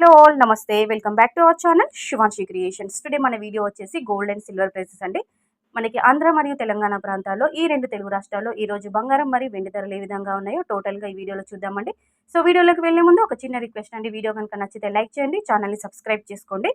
Hello all నమస్తే. Welcome back to our channel Shivanshi creations today మన video వచ్చేసి gold and silver prices అండి. మనకి ఆంధ్ర మరియు తెలంగాణ ప్రాంతాల్లో ఈ రెండు తెలుగు రాష్ట్రాల్లో ఈరోజు బంగారం మరియు వెండి ధరలు ఏ విధంగా ఉన్నాయో టోటల్గా ఈ వీడియోలో చూద్దామండి. సో వీడియోలోకి వెళ్ళే ముందు ఒక చిన్న రిక్వెస్ట్ అండి. వీడియో కనుక నచ్చితే లైక్ చేయండి ఛానల్ని సబ్స్క్రైబ్ చేసుకోండి.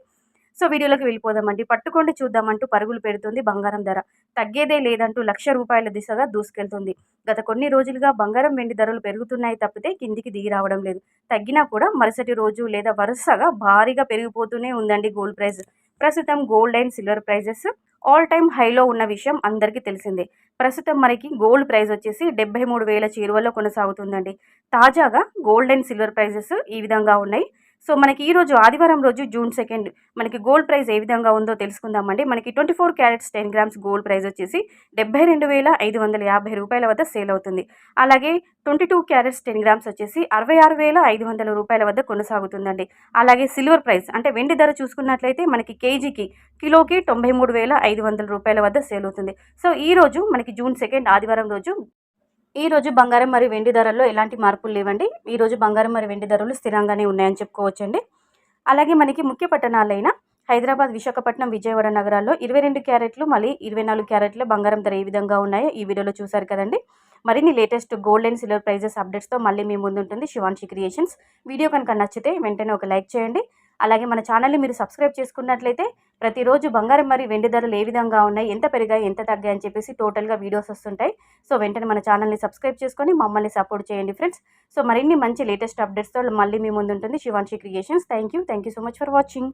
సో వీడియోలోకి వెళ్ళిపోదామండి. పట్టుకోండి చూద్దామంటూ పరుగులు పెడుతుంది బంగారం ధర. తగ్గేదే లేదంటూ లక్ష రూపాయల దిశగా దూసుకెళ్తుంది. గత కొన్ని రోజులుగా బంగారం వెండి ధరలు పెరుగుతున్నాయి తప్పితే కిందికి దిగి రావడం లేదు. తగ్గినా కూడా మరుసటి రోజు లేదా వరుసగా భారీగా పెరిగిపోతూనే ఉందండి గోల్డ్ ప్రైస్ ప్రస్తుతం gold and silver prices all time హైలో ఉన్న విషయం అందరికీ తెలిసిందే. ప్రస్తుతం మనకి గోల్డ్ ప్రైస్ వచ్చేసి డెబ్బై మూడు వేల చేరువలో కొనసాగుతుందండి. తాజాగా గోల్డ్ అండ్ సిల్వర్ ప్రైజెస్ ఈ విధంగా ఉన్నాయి. సో మనకి ఈరోజు ఆదివారం రోజు జూన్ సెకండ్ మనకి గోల్డ్ ప్రైస్ ఏ విధంగా ఉందో తెలుసుకుందామండి. మనకి twenty four carats ten grams gold price వచ్చేసి డెబ్బై రెండు వేల ఐదు వందల యాభై రూపాయల వద్ద సేల్ అవుతుంది. అలాగే twenty two carats ten grams వచ్చేసి అరవై ఆరు వేల ఐదు వందల రూపాయల వద్ద కొనసాగుతుందండి. అలాగే సిల్వర్ ప్రైస్ అంటే వెండి ధర చూసుకున్నట్లయితే మనకి కేజీకి కిలోకి తొంభై మూడు వేల ఐదు వందల రూపాయల వద్ద సేల్ అవుతుంది. సో ఈ రోజు మనకి జూన్ సెకండ్ ఆదివారం రోజు ఈరోజు బంగారం మరియు వెండి ధరల్లో ఎలాంటి మార్పులు లేవండి. ఈ రోజు బంగారం మరియు వెండి ధరలు స్థిరంగానే ఉన్నాయని చెప్పుకోవచ్చండి. అలాగే మనకి ముఖ్య పట్టణాలైన హైదరాబాద్ విశాఖపట్నం విజయవాడ నగరాల్లో ఇరవై రెండు క్యారెట్లు మళ్ళీ ఇరవై నాలుగు క్యారెట్ల బంగారం ధర ఏ విధంగా ఉన్నాయో ఈ వీడియోలో చూసారు కదండి. మరిన్ని latest gold and silver prices అప్డేట్స్తో మళ్ళీ మీ ముందు ఉంటుంది శివాన్షి క్రియేషన్స్. వీడియో కనుక నచ్చితే వెంటనే ఒక లైక్ చేయండి. అలాగే మన ఛానల్ని మీరు సబ్స్క్రైబ్ చేసుకున్నట్లయితే ప్రతిరోజు బంగారం మరియు వెండి ధరలు ఏ విధంగా ఉన్నాయి ఎంత పెరిగాయి ఎంత తగ్గాయి అని చెప్పేసి టోటల్గా వీడియోస్ వస్తుంటాయి. సో వెంటనే మన ఛానల్ని సబ్స్క్రైబ్ చేసుకొని మమ్మల్ని సపోర్ట్ చేయండి ఫ్రెండ్స్. సో మరిన్ని మంచి లేటెస్ట్ అప్డేట్స్తో మళ్ళీ మీ ముందు ఉంటుంది Shivanshi creations. Thank you. Thank you so much for watching.